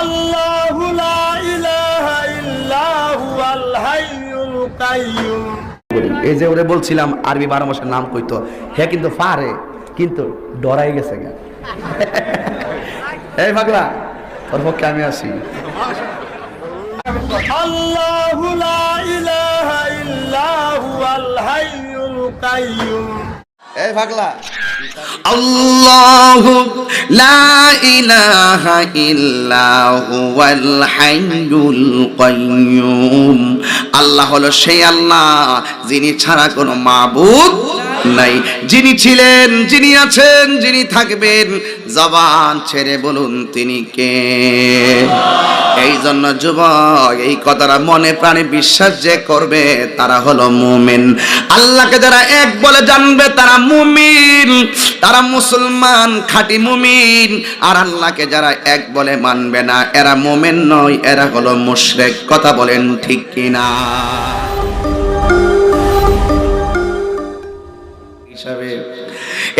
আল্লাহু লা ইলাহা ইল্লাহু এই যে ওরে বলছিলাম আরবি বারো মাসের নাম কইতো। হ্যাঁ কিন্তু পারে কিন্তু ডরাই গেছে গে। এই পাগলা ওর পক্ষে আমি আসি আল্লাহু লা ইলাহা ইল্লাহু আল হাইয়ুল কাইয়ুম। লা ইলাহা আল্লাহ হলো সেই আল্লাহ যিনি ছাড়া কোনো মাবুদ নাই। যিনি ছিলেন, যিনি আছেন, যিনি থাকবেন, জবান ছেড়ে বলুন তিনি কে? এই জন্য যুবক, এই কথাটা মনে প্রাণে বিশ্বাস যে করবে, তারা হলো মুমিন। আল্লাহকে যারা এক বলে জানবে, তারা মুমিন। তারা মুসলমান, খাঁটি মুমিন। আর আল্লাহকে যারা এক বলে মানবে না, এরা মুমিন নয়, এরা হলো মুশরেক। কথা বলেন ঠিক কিনা?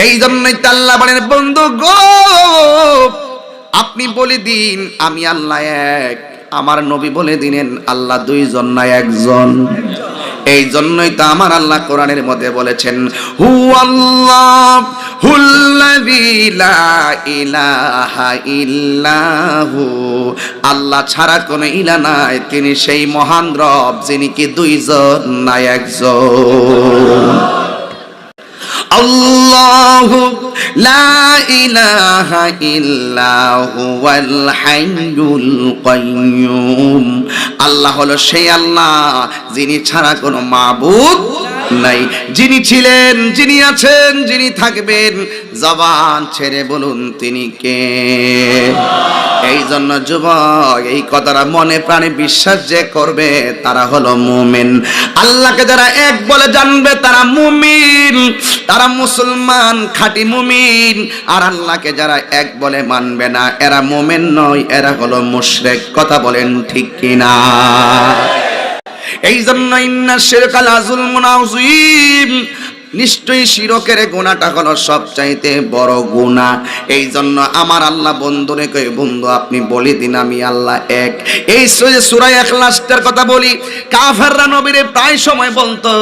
এই জন্যই তো আল্লাহ বলেন, বন্ধু গো, আপনি বলে দিন, আমি আল্লাহ এক। আমার নবী বলে দিলেন, আল্লাহ দুইজন না একজন। এই জন্যই তো আমার আল্লাহ কোরআনের মধ্যে বলেছেন হু আল্লাহ আল্লাহ ছাড়া কোনো ইলা নাই, তিনি সেই মহান রব, যিনি কি দুইজন না একজন। الله لا إله إلا هو الحي القيوم আল্লাহ হলো সেই আল্লাহ যিনি ছাড়া কোনো মাবুদ নাই। যিনি ছিলেন, যিনি আছেন, যিনি থাকবেন, জবান ছেড়ে বলুন তিনি কে? এই জন্য যুবক, এই কথাটা মনে প্রাণে বিশ্বাস যে করবে, তারা হলো মুমিন। আল্লাহকে যারা এক বলে জানবে, তারা মুমিন। তারা মুসলমান, খাঁটি মুমিন। আর আল্লাহকে যারা এক বলে মানবে না, এরা মুমিন নয়, এরা হলো মুশরেক। কথা বলেন ঠিক কিনা? এই জন্য ইন্না শিরকাল আজুল মুনাউজিম নিশ্চয়ই শিরকের গুণাটা হলো সবচাইতে বড় গুণা। এই জন্য আমার আল্লাহ বন্ধুরে কই বন্ধু, আপনি বলে দিন, আমি আল্লাহ এক। এই সুরাই এখলাসটার কথা বলি, কাফাররা নবীরে প্রায় সময় বলতো,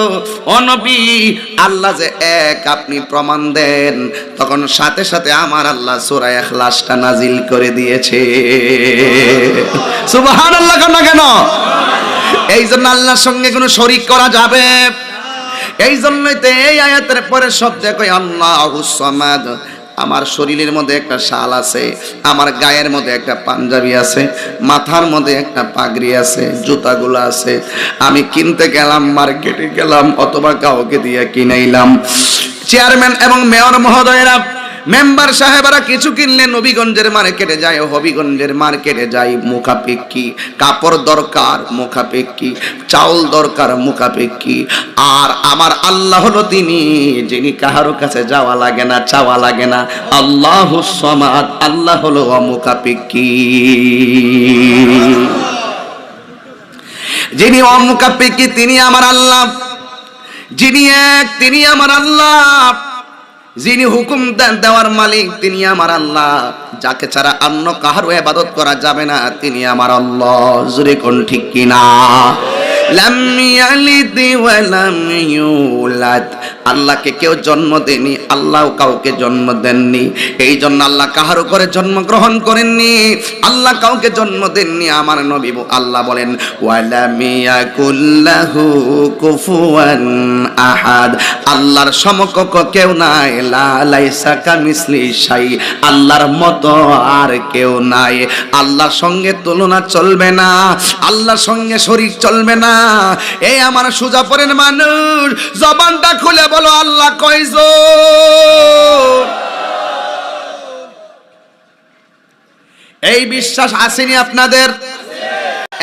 ও নবী, আল্লাহ যে এক, আপনি প্রমাণ দেন। তখন সাথে সাথে আমার আল্লাহ সুরাই এখলাসটা নাজিল করে দিয়েছে। সুবহানাল্লাহ কেন কেন? এই জন্য আল্লাহর সঙ্গে কোনো শরিক করা যাবে? এই জন্যই তো এই আয়াতের পরে সব দেখো আল্লাহ সমাদ, আমার শরীরের মধ্যে একটা শাল আছে, আমার গায়ের মধ্যে একটা পাঞ্জাবি আছে, মাথার মধ্যে একটা পাগড়ি আছে, জুতাগুলো আছে। আমি কিনতে গেলাম, মার্কেটে গেলাম, অথবা কাউকে দিয়ে কিনাইলাম। চেয়ারম্যান এবং মেয়র মহোদয়েরা মেম্বার সাহেবরা কিছু কিনলে নবীগঞ্জের মার্কেটে যায়, হবিগঞ্জের মার্কেটে যাই মুখাপেক্ষি। কাপড় দরকার, মুখাপেক্ষি। চাউল দরকার, মুখাপেক্ষি। আর আমার আল্লাহ হলো তিনি যিনি কাহারো কাছে যাওয়া লাগে না, চাওয়া লাগে না, আল্লাহ সমাদ, আল্লাহ হলো অমুখাপেক্ষি। যিনি অমুখাপেক্ষি, তিনি আমার আল্লাহ। যিনি এক, তিনি আমার আল্লাহ। যিনি হুকুম দেন দেওয়ার মালিক, তিনি আমার আল্লাহ। যাকে ছাড়া অন্য কাহারও ইবাদত করা যাবে না, তিনি আমার আল্লাহ। জুরে কোন ঠিক কিনা? লাম ইয়ালিদ ওয়া লাম ইউলাদ। আল্লাহকে কেউ জন্ম দেনি আল্লাহ কাউকে জন্ম দেননি। এই জন্য আল্লাহ কাহার উপরে জন্ম গ্রহণ করেননি, আল্লাহ কাউকে জন্ম দেননি। আমার নবী আল্লাহ বলেন আহাদ। আল্লাহর সমকক্ষ কেউ নাই লাইসা কামিসলি শাই। আল্লাহর মতো আর কেউ নাই। আল্লাহর সঙ্গে তুলনা চলবে না, আল্লাহর সঙ্গে শরীর চলবে না। এই আমার সোজা পরের মানুষ, জবানটা খুলে বলো, আল্লাহ কয়জন এই বিশ্বাস আসেনি আপনাদের?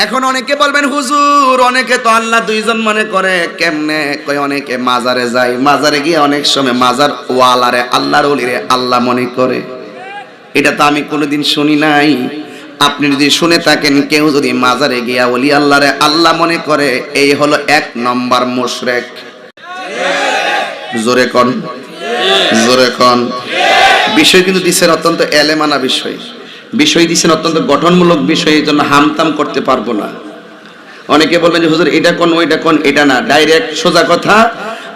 এখন অনেকে বলবেন, হুজুর, অনেকে তো আল্লাহ দুইজন মনে করে। কেমনে কই অনেকে? মাজারে যায় মাজারে গিয়ে অনেক সময় মাজার ওয়ালারে, আল্লাহর ওলিরে আল্লাহ মনে করে। এটা তো আমি কোনোদিন শুনি নাই। আপনি যদি শুনে থাকেন, কেউ যদি মাজারে গিয়া ওলি আল্লাহরে আল্লাহ মনে করে, এই হলো এক নম্বর মুশরেক। জোরে কন। জোরে কন। বিষয় কিন্তু দিচ্ছেন অত্যন্ত এলেমানা বিষয়। বিষয় দিচ্ছেন অত্যন্ত গঠনমূলক বিষয়, এই জন্য হামতাম করতে পারব না। অনেকে বলবেন যে, হুজুর, এটা কোন, ওইটা কোন? এটা না। ডাইরেক্ট সোজা কথা,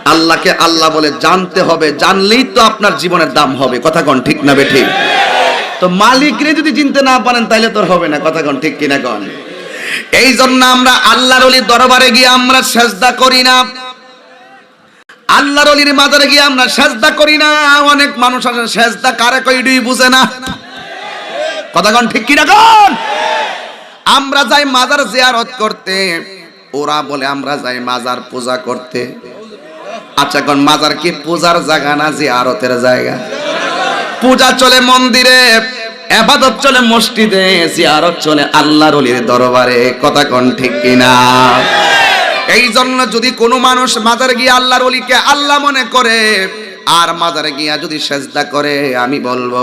আল্লাহকে আল্লাহ বলে জানতে হবে। জানলেই তো আপনার জীবনের দাম হবে। কথা কোন ঠিক না বে ঠিক তো মালিকরে যদি চিনতে না পারেন তাহলে তোর হবে না। কথা কোন ঠিক কিনা কোন? এই জন্য আমরা আল্লাহর দরবারে গিয়ে আমরা সেজদা করি না। আল্লাহর অলির মাজারে গিয়ে আমরা সেজদা করি না। অনেক মানুষ আছে সেজদা কারে কইডুই বুঝে না। কথা কোন ঠিক কিনা কোন? আমরা যাই মাজার জিয়ারত করতে, ওরা বলে আমরা যাই মাজার পূজা করতে। আচ্ছা কোন, মাজার কি পূজার জায়গা না জিয়ারতের জায়গা? পূজা চলে মন্দিরে, এবাদত চলে মসজিদে, জিয়ারত চলে আল্লাহর অলির দরবারে। কথা কোন ঠিক কিনা? এই জন্য যদি কোনো মানুষ মাজার গিয়ে আল্লাহর অলিকে আল্লাহ মনে করে, আর মাজারে গিয়া যদি সেজদা করে, আমি বলব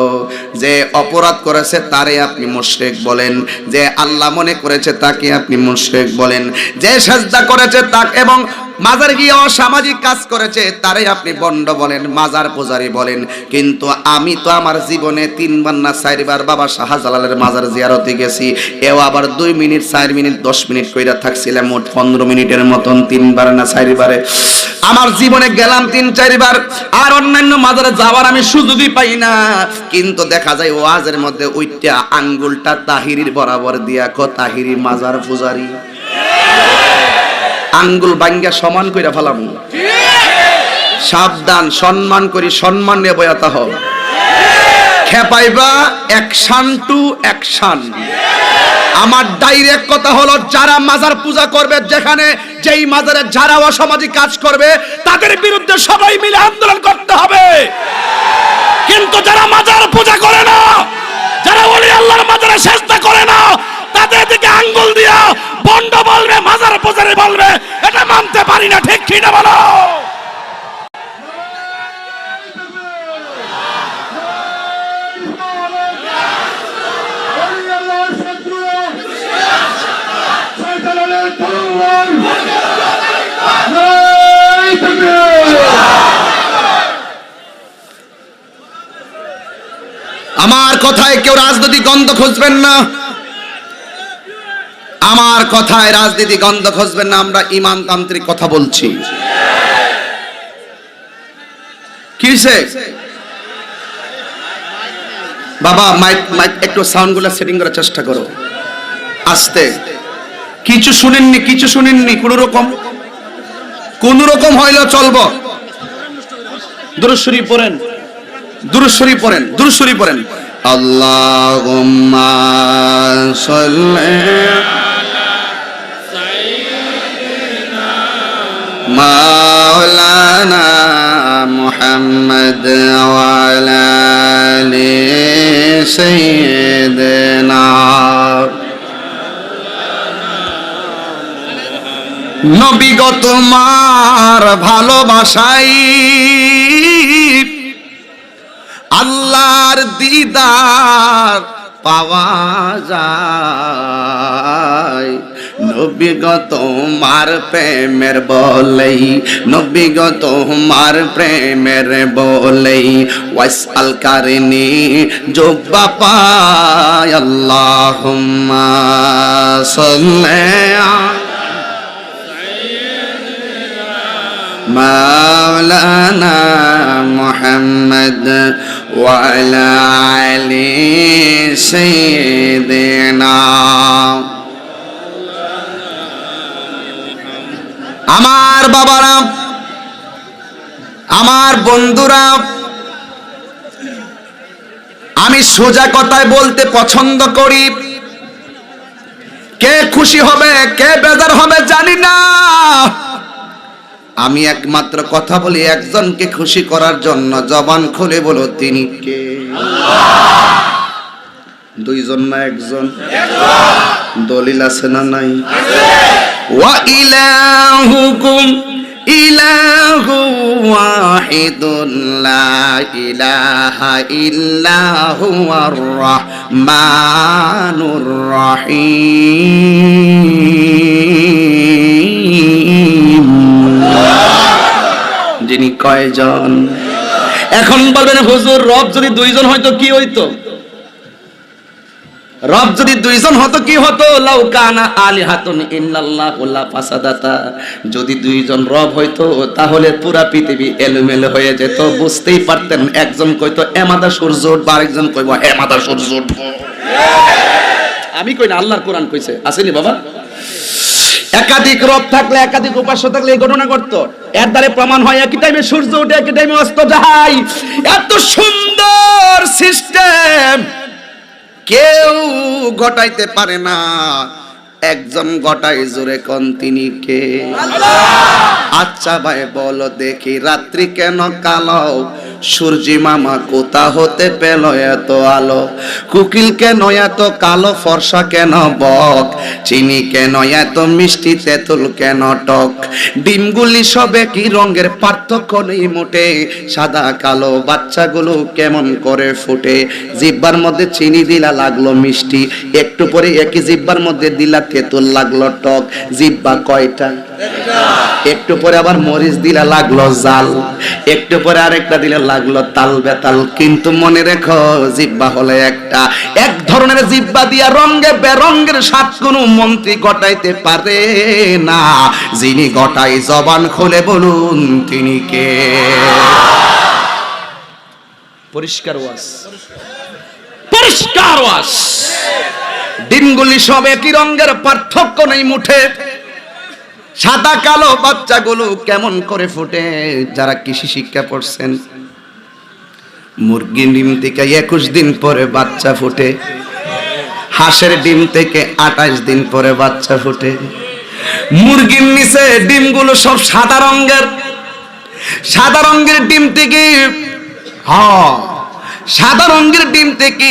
যে অপরাধ করেছে তারে আপনি মুশরিক বলেন, যে আল্লাহ মনে করেছে তাকে আপনি মুশরিক বলেন, যে সেজদা করেছে তাকে এবং মাজার গিয়ে অসামাজিক কাজ করেছে, তারে আপনি বন্ড বলেন, মাজার পূজারি বলেন। কিন্তু আমি তো আমার জীবনে তিনবার না চারবার বাবা শাহজালালের মাজার জিয়ারতে গেছি। এও আবার দুই মিনিট, চার মিনিট, দশ মিনিট কইরা থাকছিলাম, মোট পনেরো মিনিটের মতন তিনবার না চারবারে। আমার জীবনে গেলাম তিন, চারবার, আর অন্যান্য মাজারে যাওয়ার আমি সুযোগই পাই না। কিন্তু দেখা যায় ওয়াজের মধ্যে ওইটা আঙ্গুলটা তাহিরির বরাবর দিয়া কো তাহিরি মাজার পূজারি। আঙ্গুল বাঙ্গা সমান কইরা ফেলাম। সাবধান, সম্মান করি, সম্মান নিয়ে বয়াতা হও খেপাইবা অ্যাকশন টু অ্যাকশন আমার ডাইরেক্ট কথা হলো, যারা মাজার পূজা করবে, যেখানে যেই মাজারে যারা অসামাজিক কাজ করবে, তাদের বিরুদ্ধে সবাই মিলে আন্দোলন করতে হবে। কিন্তু যারা মাজার পূজা করে না, যারা ওলি আল্লাহর মাজারে চেষ্টা করে না, তাদের দিকে আঙ্গুল দিয়া বন্ড বলবে মাজার পূজারে বলবে, এটা মানতে পারি না, ঠিক কি না বলো? আমার কথায় কেউ রাজনৈতিক গন্ধ খুঁজবেন না। আমার কথায় রাজনীতি গন্ধ খুঁজবেন না, আমরা ইমানতান্ত্রিক কথা বলছি। কিসে? বাবা, মাইক মাইক, একটু সাউন্ডগুলো সেটিং করার চেষ্টা করো। আস্তে। কিছু শুনেননি কিছু শুনেননি, কোন রকম? কোন রকম হইলেও চলবো। দুরুশ্বরী পড়েন। দুরুশ্বরী পড়েন দুরুশ্বরী পড়েন। আল্লাহুম্মা মাওলানা মুহাম্মদ ওয়ালা আলি সাইয়্যিদিনা নবী গো তোমার ভালোবাসাই আল্লাহর দিদার পাওয়া যায়। নবী গো তোমার প্রেমের বলেই নবী গো তোমার প্রেমের বলেই ওয়াইস আল কারিনি জোব্বা পায় আল্লাহুম্মা সাল্লি مولانا محمد وعلى علي سيدنا আমার বাবারা, আমার বন্ধুরা, আমি সোজা কথায় বলতে পছন্দ করি। কে খুশি হবে, কে বেজার হবে জানি না। আমি একমাত্র কথা বলি একজনকে খুশি করার জন্য। জবান খুলে বলো, তিনি কে? দুইজন না একজন? দলিল আছে না নাই? ইলাহুকুম ইলাহু ওয়াহিদুন লা ইলাহা ইল্লা হুয়ার রহমানুর রহিম যিনি কয়জন? এখন বলবেন, হুজুর, রব যদি দুইজন হয়তো কি হইতো? রব যদি দুইজন হতো, কি হতো? লাউকানা আলিহাতুন ইল্লাল্লাহু লা ফাসাদাতা। যদি দুইজন রব হইতো, তাহলে পুরা পৃথিবী এলোমেলো হয়ে যেত। বুঝতেই পারতেন, একজন কইতো এমাদা সূর্য উঠবো, আরেকজন কইব এমাদা সূর্য উঠবো। আমি কই না, আল্লাহর কোরআন কইছে। আসেনি বাবা? একাধিক রব থাকলে, একাধিক উপাস্য থাকলে এই ঘটনা ঘটতো। এর দ্বারে প্রমাণ হয়, একই টাইমে সূর্য উঠে একই টাইমে অস্ত যায়। এত সুন্দর সিস্টেম কেউ ঘটাইতে পারে না। একজন ঘটাই জোরে কন তিনি কে? আচ্ছা ভাই বলো দেখি রাত্রি কেন কালো? সূর্যি মামা কোথা হতে পেল এত আলো? কুকিল কেন এত কালো? ফর্সা কেন বক? চিনি কেন এত মিষ্টি? তেঁতুল কেন টক? ডিমগুলি সবে কি রঙের, পার্থক্য নেই মোটে। সাদা কালো বাচ্চাগুলো কেমন করে ফুটে? জিব্বার মধ্যে চিনি দিলা লাগল মিষ্টি। একটু পরে একই জিব্বার মধ্যে দিলা তেঁতুল লাগল টক। জিব্বা কয়টা? একটু পরে আবার মরিচ দিলা লাগল জাল, একটু পরে আরেকটা দিলে লাগল তাল বেতাল। কিন্তু মনে রেখো জিব্বা হলে একটা। এক ধরনের জিব্বা দিয়া রঙ্গে বেরঙ্গের সাত কোন মন্ত্রী গটাইতে পারে না। যিনি গটাই জবান খুলে বলুন, তিনি কে? পরিষ্কার ওয়াজ। পরিষ্কার ওয়াজ। দিনগুলি সব একই রঙের, পার্থক্য নেই মুঠে। সাদা কালো বাচ্চাগুলো কেমন করে ফুটে? যারা কৃষি শিক্ষা পড়ছেন। মুরগি ডিম থেকে একুশ দিন পরে বাচ্চা ফুটে। হাঁসের ডিম থেকে আঠাশ দিন পরে বাচ্চা ফুটে। মুরগির নিচে ডিমগুলো সব সাদা রঙের। সাদা রঙের ডিম থেকে হ্যাঁ সাদা রঙের ডিম থেকে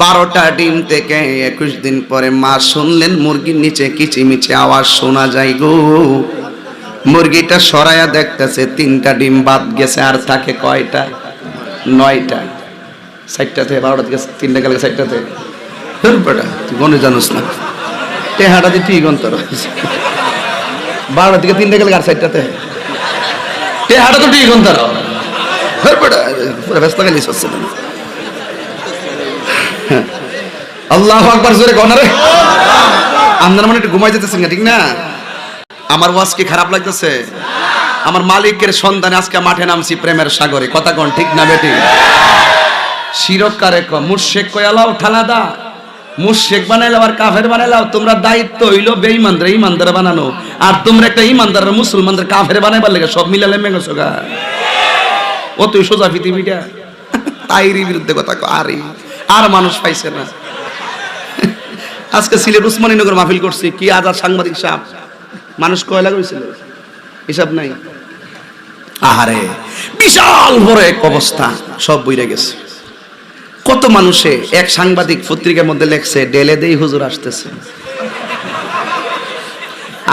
বারোটা ডিম থেকে একুশ দিন পরে মা শুনলেন, মুরগির নিচে কিচিমিচি আওয়াজ শোনা যায় গো। মুরগিটা সরাইয়া দেখতেছে, তিনটা ডিম বাদ গেছে, আর থাকে কয়টা? নয়টা। সাইডটা থেকে বারোটা থেকে তিনটা গেলে সাইডটা থেকে। বেটা, তুই গনে জানোস না। টেহাটা দিয়ে তুই গন্তর বারোটা থেকে তিনটা গেলে আর সাইডটাতে টেহাটা তো তুই গন্তর বেটা, পুরো ব্যস্ত গেলিস হচ্ছে না আল্লাহ আকবার জোরে কোন রে। আপনার মনে একটু ঘুমাই যেতেছেন না, ঠিক না? আমার ওয়াজ কি খারাপ লাগতেছে? আমার মালিকের সন্ধানে আজকে মাঠে নামছি প্রেমের সাগরে। কথা কোন ঠিক না বেটি? শিরকারে ক মুর্শেক কয়ালাও ঠালাদা মুর্শেক বানাইলাও আর কাফের বানাইলাও তোমরা দায়িত্ব হইল বেঈমানদের ইমানদার বানানো। আর তোমরা একটা ইমানদার মুসলমানদের কাফের বানাইবার লাগে সব মিলালে মেঙ্গছো গা। ও তুই সোজা পৃথিবীটা তাইরি বিরুদ্ধে কথা আরে। আর মানুষ পাইছে না। আজকে সিলেট উসমানীনগর মাহফিল করছি, কি আজাদ সাংবাদিক সাহেব? মানুষ কয়লা করেছিল হিসাব নাই। আহারে, বিশাল বড় এক অবস্থা, সব বইরে গেছে। কত মানুষে এক সাংবাদিক পত্রিকার মধ্যে লেখছে, ডেলে দেই হুজুর আসতেছে।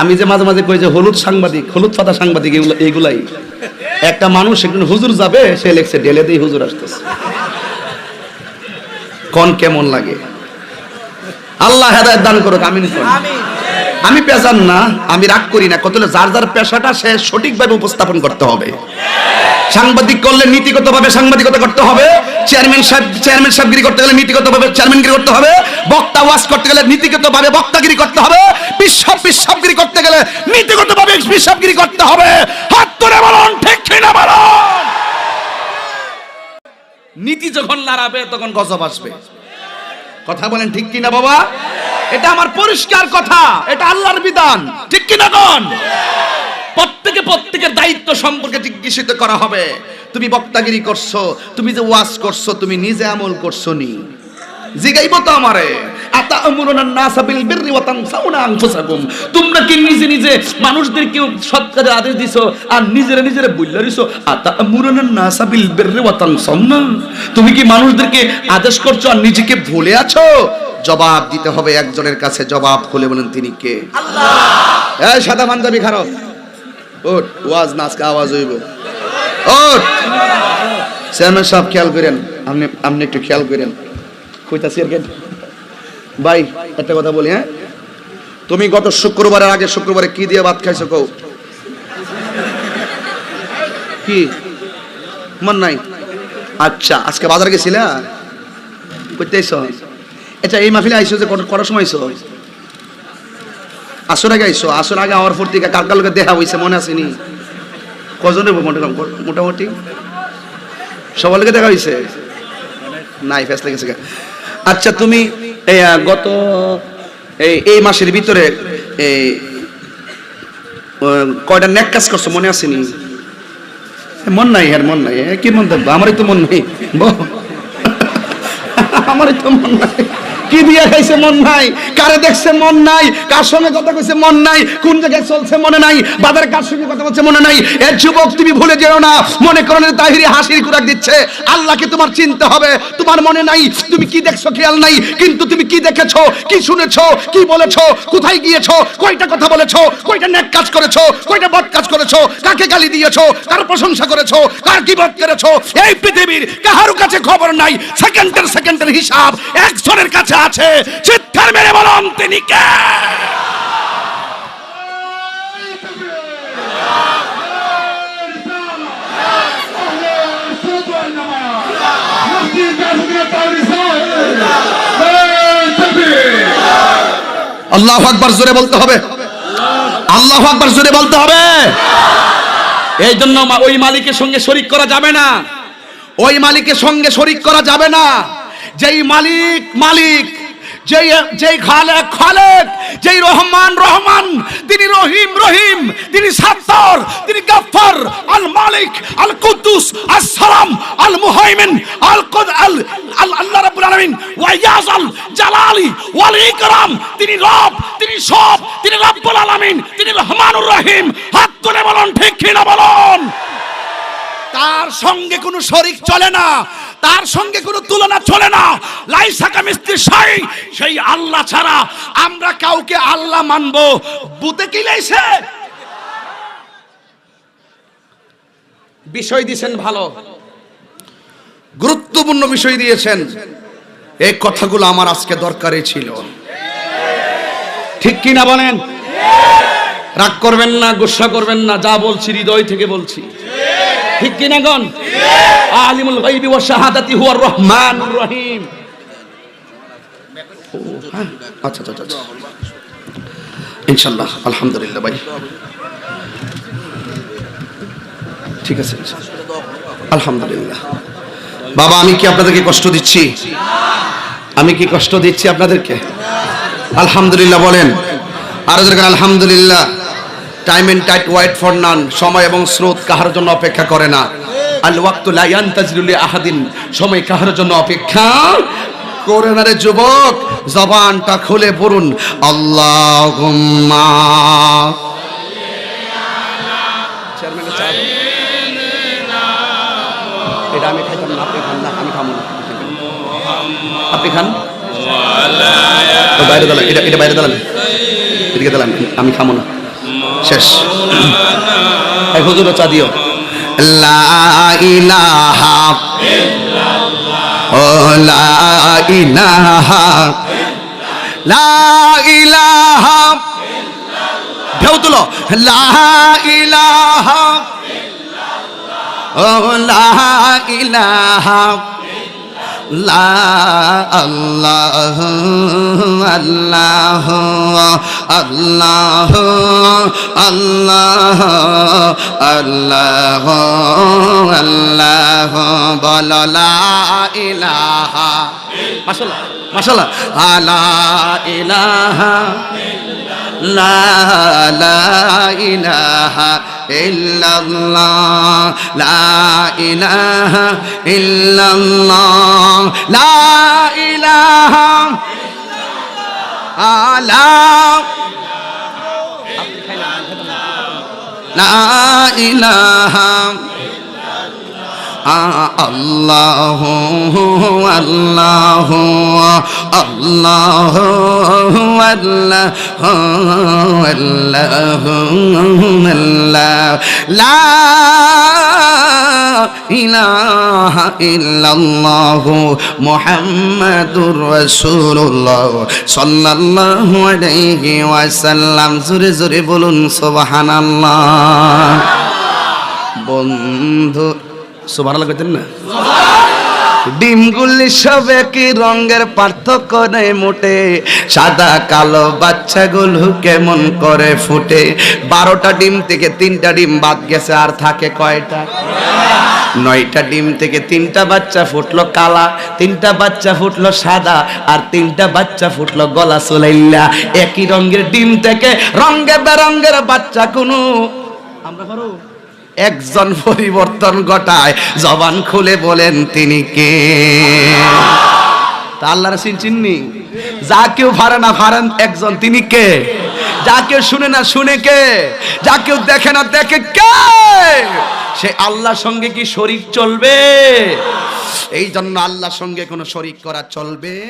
আমি যে মাঝে মাঝে কই যে হলুদ সাংবাদিক, হলুদ পাতা সাংবাদিক এগুলো এইগুলাই একটা মানুষ একজন হুজুর যাবে, সে লেখছে, ডেলে দেই হুজুর আসতেছে। কোন কেমন লাগে? আল্লাহ হেদায়ত দান করুক আমিন। আমি পেশার না আমি রাগ করি না। কত যার যার পেশাটা সে সঠিকভাবে উপস্থাপন করতে হবে। সাংবাদিক করলে নীতিগতভাবে সাংবাদিকতা করতে হবে। চেয়ারম্যান সাহেব চেয়ারম্যান সাহেবগিরি করতে গেলে নীতিগতভাবে চেয়ারম্যানগিরি করতে হবে। বক্তা ওয়াজ করতে গেলে নীতিগতভাবে বক্তাগিরি করতে হবে। বিশ্বপ বিশ্বপগিরি করতে গেলে নীতিগতভাবে বিশ্বপগিরি করতে হবে। হাত ধরে বলুন ঠিক কিনা বলুন? নীতি যখন লড়াবে তখন গজব আসবে। কথা বলেন ঠিক কিনা বাবা? এটা আমার পরিষ্কার কথা, এটা আল্লাহর বিধান। ঠিক কিনা কোন? প্রত্যেকে প্রত্যেকের দায়িত্ব সম্পর্কে জিজ্ঞাসিত করা হবে। তুমি বক্তাগিরি করছ, তুমি যে ওয়াজ করছ, তুমি নিজে আমল করছ নি। জিগাইবো তো আমারে। আতা'মুরুনা নাসা বিল বিররি ওয়া তানসাউনা আনফুসাকুম। তোমরা কি নিজে নিজে মানুষদেরকে সৎ কাজের আদেশ দিছো আর নিজেরা নিজেরা বইলা দিছো আতা'মুরুনা নাসা বিল বিররি ওয়া তানসাউনা। তুমি কি মানুষদেরকে আদেশ করছ আর নিজেকে ভুলে আছো? জবাব দিতে হবে একজনের কাছে জবাব খুলে বলেন তিনি কে? আল্লাহ! এই সাদা পাঞ্জাবি খারাপ। ওট ওয়াজ না আজকে আওয়াজ হইব। ওট চেয়ারম্যান সাহেব খেয়াল করেন। আপনি আপনি একটু খেয়াল করেন। কইতাছি আর কেন? ভাই, একটা কথা বলি হ্যাঁ? তুমি গত শুক্রবারের আগে শুক্রবারে কি দিয়ে ভাত খাইছো কও? কি? মন নাই? আচ্ছা আজকে বাজার গেছিলা? কইতেছ আচ্ছা এই মাহফিলে আইসো যে কটার সময় আইসো আসর আগে আইসো আসর আগে আমার ফুর্তিকা কার কার লোকের দেখা হইছে মনে আসেনি হইব মোটামুটি? সবার লোকে দেখা হইছে? নাই ফেস লেগেছে। আচ্ছা তুমি গত এই মাসের ভিতরে এই কয়টা নেক কাজ করছ, মনে আসেনি মন নাই হ্যাঁ মন নাই। কি মন থাকব? আমারই তো মন নেই। আমারই তো মন নাই। কি দিয়া খাইছে মন নাই? কারে দেখছে মন নাই? কার সঙ্গে কথা কইছে মন নাই? কোন জায়গায় চলছে মনে নাই? বাজারে কার সঙ্গে কথা বলছে মনে নাই? এর যুবক, তুমি ভুলে যেও না। মনে করো তাহিরি হাসির কুরাক দিচ্ছে। আল্লাহকে তোমার চিনতে হবে। তোমার মনে নাই। তুমি কি দেখছ খেয়াল নাই। কিন্তু তুমি কি দেখেছ, কি শুনেছো, কি বলেছ, কোথায় গিয়েছো, কয়টা কথা বলেছ, কয়টা নেক কাজ করেছ, কয়টা বদ কাজ করেছ, কাকে গালি দিয়েছ, কার প্রশংসা করেছ, কার কি বদ করেছ, এই পৃথিবীর কাহারও কাছে খবর নাই। সেকেন্ডের সেকেন্ডের হিসাব একজনের কাছে আছে, চিৎকার মেরে বলুন, তিনি কে? আল্লাহ আকবার জোরে বলতে হবে। আল্লাহ আকবার জোরে বলতে হবে। এই জন্য ওই মালিকের সঙ্গে শরিক করা যাবে না। ওই মালিকের সঙ্গে শরিক করা যাবে না। যেই মালিক মালিক, যেই যেই খালেক খালেক, যেই রহমান রহমান, তিনি রহিম রহিম, তিনি সাত্তার, তিনি গাফফার, আল মালিক, আল কুদ্দুস, আস সালাম, আল মুহাইমিন, আল কুদ, আল আল, আল্লাহ রাব্বুল আলামিন, ওয়া ইয়াজাল জালালি, ওয়াল ইকরাম, তিনি রব, তিনি সব, তিনি রব্বুল আলামিন, তিনি রহমানুর রহিম, হাত তুলে বলুন, ঠিক কিনা বলুন? তার সঙ্গে কোনো শরিক চলে না। তার সঙ্গে কোনো তুলনা চলে না। লাইসাকা মিস্ত্রি সাই, সেই আল্লাহ ছাড়া আমরা কাউকে আল্লাহ মানবো। বুতে কি লাইছে? বিষয় দিয়েছেন ভালো। গুরুত্বপূর্ণ বিষয় দিয়েছেন। এই কথাগুলো আমার আজকে দরকারই ছিল। ঠিক কি না বলেন? রাগ করবেন না, গুসা করবেন না, যা বলছি, হৃদয় থেকে বলছি। ঠিক কি না গন? আলিমুল গাইবি ওয়া শাহাদাতি হুয়ার রহমানুর রহিম। হ্যাঁ। আচ্ছা আচ্ছা আচ্ছা ইনশাআল্লাহ আলহামদুলিল্লাহ, ভাই। ঠিক আছে আলহামদুলিল্লাহ। বাবা, আমি কি আপনাদেরকে কষ্ট দিচ্ছি? আমি কি কষ্ট দিচ্ছি আপনাদেরকে? আলহামদুলিল্লাহ, বলেন। আরও আলহামদুলিল্লাহ। Time and tide wait for none সময় এবং স্রোত কাহার জন্য অপেক্ষা করে না। আল ওয়াক্তু লা ইয়ান্তাজিরু লি আহাদিন সময় কাহার জন্য অপেক্ষা করে না রে যুবক। জবানটা খুলে পড়ুন। আল্লাহুম্মা। এটা আমি খাইতাম না আপনি খান না আমি খাব না। আপনি খান। বাইরে এটা এটা বাইরে এদিকে আমি খাব না। শেষ। এই হুজুরও চা দিও। ঢেউ তুলো। আল্লাহ আল্লাহ আল্লাহ আল্লাহ আল্লাহ আল্লাহ, বল লা ইলাহা মাশাআল্লাহ মাশাআল্লাহ। আলা ইলাহা লা লা ইলাহা ইল্লাল্লাহ, লা ইলাহা ইল্লাল্লাহ, লা ইলাহা আলা ইলাহা আল্লাহ আল্লাহ আল্লাহ আল্লাহ আল্লাহ আল্লাহ লা ইলাহা ইল্লাল্লাহ মুহাম্মাদুর রাসূলুল্লাহ সাল্লাল্লাহু আলাইহি ওয়াসাল্লাম। জোরে জোরে বলুন, সুবহানাল্লাহ। বন্ধু, সুবহানাল্লাহ কইতেন না? ডিমগুলি সব একই রঙের পার্থক্য নেই মোটে। সাদা, কালো বাচ্চাগুলো কেমন করে ফুটে। বারোটা ডিম থেকে তিনটা ডিম বাদ গেছে, আর থাকে কয়টা? নয়টা ডিম থেকে তিনটা বাচ্চা ফুটলো কালা, তিনটা বাচ্চা ফুটলো সাদা, আর তিনটা বাচ্চা ফুটলো গলা সুলাইল্লা। একই রঙের ডিম থেকে রঙে বেরঙ্গের বাচ্চা কোনো। আমরা একজন পরিবর্তন ঘটায়। জবান খুলে বলেন, তিনি কে? আল্লাহর সিন চিননি? যা কেউ ভারে না ভারেন, একজন, তিনি কে? যা কেউ শুনে না শুনে কে? যা কেউ দেখে না দেখে কে? সে আল্লাহর সঙ্গে কি শরীক চলবে? এই জন্য আল্লাহর সঙ্গে কোনো শরীক করা চলবে?